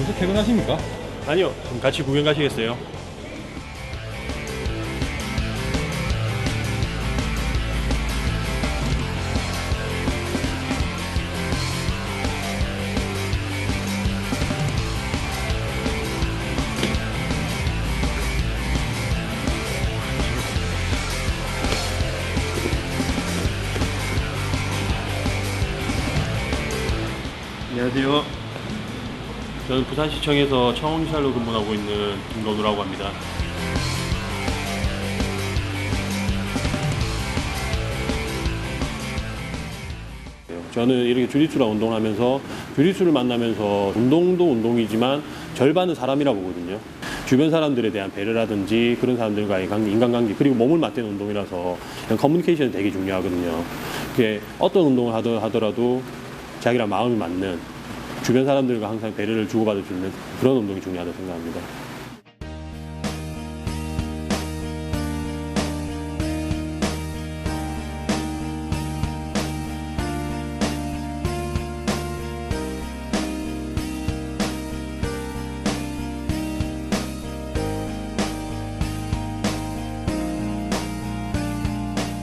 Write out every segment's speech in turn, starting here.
벌써 퇴근하십니까? 아니요, 그럼 같이 구경 가시겠어요? 안녕하세요. 저는 부산시청에서 청원시설로 근무하고 있는 김건우라고 합니다. 저는 이렇게 주짓수랑 운동을 하면서 주짓수를 만나면서 운동도 운동이지만 절반은 사람이라 보거든요. 주변 사람들에 대한 배려라든지 그런 사람들과의 관계, 인간관계 그리고 몸을 맞대는 운동이라서 커뮤니케이션이 되게 중요하거든요. 그게 어떤 운동을 하더- 하더라도 자기랑 마음이 맞는 주변 사람들과 항상 배려를 주고받을 수 있는 그런 운동이 중요하다고 생각합니다.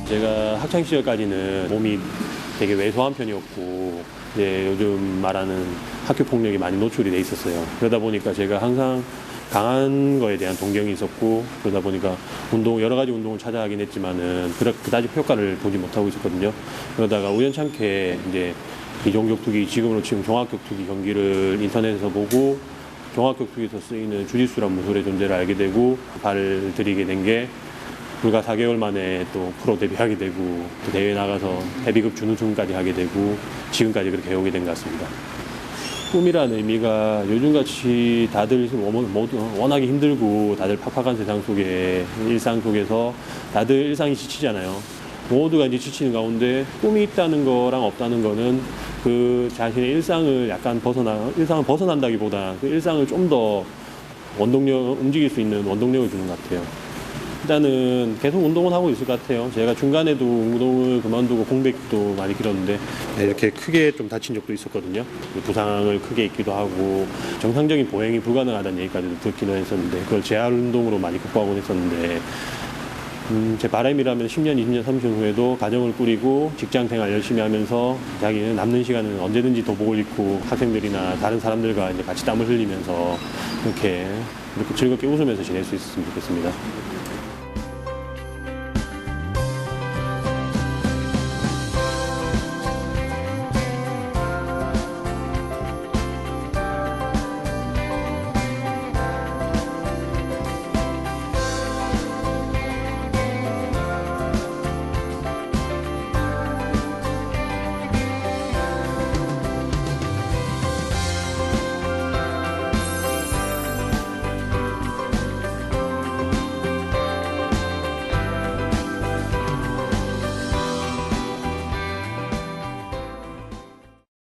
제가 학창 시절까지는 몸이 되게 왜소한 편이었고 이제 요즘 말하는 학교 폭력이 많이 노출이 돼 있었어요. 그러다 보니까 제가 항상 강한 거에 대한 동경이 있었고 그러다 보니까 운동 여러 가지 운동을 찾아가긴 했지만은 그다- 그다지 효과를 보지 못하고 있었거든요. 그러다가 우연찮게 이제 이종격투기 지금으로 치면 종합격투기 경기를 인터넷에서 보고 종합격투기에서 쓰이는 주짓수란 무술의 존재를 알게 되고 발을 들이게 된 게 불과 4개월 만에 또 프로 데뷔하게 되고 또 대회 나가서 헤비급 준우승까지 하게 되고 지금까지 그렇게 해오게 된 것 같습니다. 꿈이라는 의미가 요즘같이 다들 워낙에 힘들고 다들 팍팍한 세상 속에 일상 속에서 다들 일상이 지치잖아요. 모두가 이제 지치는 가운데 꿈이 있다는 거랑 없다는 거는 그 자신의 일상을 약간 벗어나 일상을 벗어난다기보다 그 일상을 좀 더 원동력 움직일 수 있는 원동력을 주는 것 같아요. 일단은 계속 운동은 하고 있을 것 같아요. 제가 중간에도 운동을 그만두고 공백도 많이 길었는데 네, 이렇게 크게 좀 다친 적도 있었거든요. 부상을 크게 입기도 하고 정상적인 보행이 불가능하다는 얘기까지도 듣기는 했었는데 그걸 재활 운동으로 많이 극복하곤 했었는데 음, 제 바람이라면 10년, 20년, 30년 후에도 가정을 꾸리고 직장 생활 열심히 하면서 자기는 남는 시간은 언제든지 도복을 입고 학생들이나 다른 사람들과 이제 같이 땀을 흘리면서 이렇게 이렇게 즐겁게 웃으면서 지낼 수 있었으면 좋겠습니다.